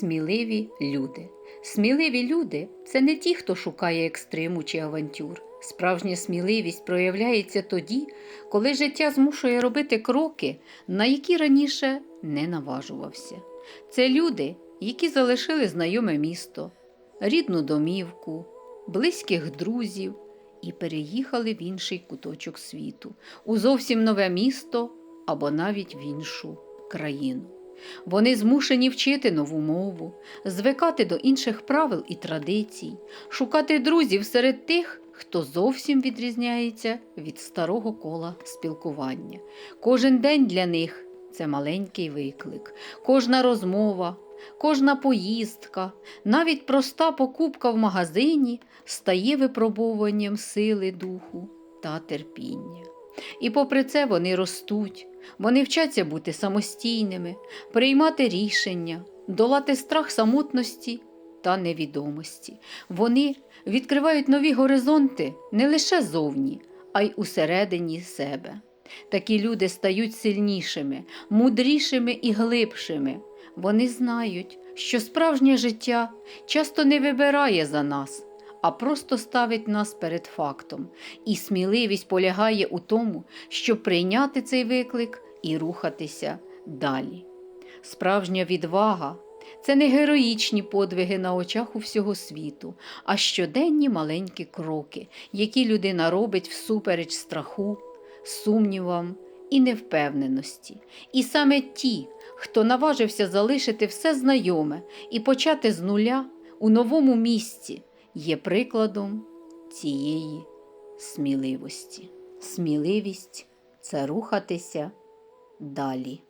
Сміливі люди. Сміливі люди це не ті, хто шукає екстриму чи авантюр. Справжня сміливість проявляється тоді, коли життя змушує робити кроки, на які раніше не наважувався. Це люди, які залишили знайоме місто, рідну домівку, близьких друзів і переїхали в інший куточок світу, у зовсім нове місто або навіть в іншу країну. Вони змушені вчити нову мову, звикати до інших правил і традицій, шукати друзів серед тих, хто зовсім відрізняється від старого кола спілкування. Кожен день для них це маленький виклик, кожна розмова, кожна поїздка, навіть проста покупка в магазині стає випробовуванням сили духу та терпіння. І попри це вони ростуть, вони вчаться бути самостійними, приймати рішення, долати страх самотності та невідомості. Вони відкривають нові горизонти не лише зовні, а й усередині себе. Такі люди стають сильнішими, мудрішими і глибшими. Вони знають, що справжнє життя часто не вибирає за нас, а просто ставить нас перед фактом. І сміливість полягає у тому, щоб прийняти цей виклик і рухатися далі. Справжня відвага це не героїчні подвиги на очах у всього світу, а щоденні маленькі кроки, які людина робить всупереч страху, сумнівам і невпевненості. І саме ті, хто наважився залишити все знайоме і почати з нуля у новому місці, є прикладом цієї сміливості. Сміливість це рухатися далі.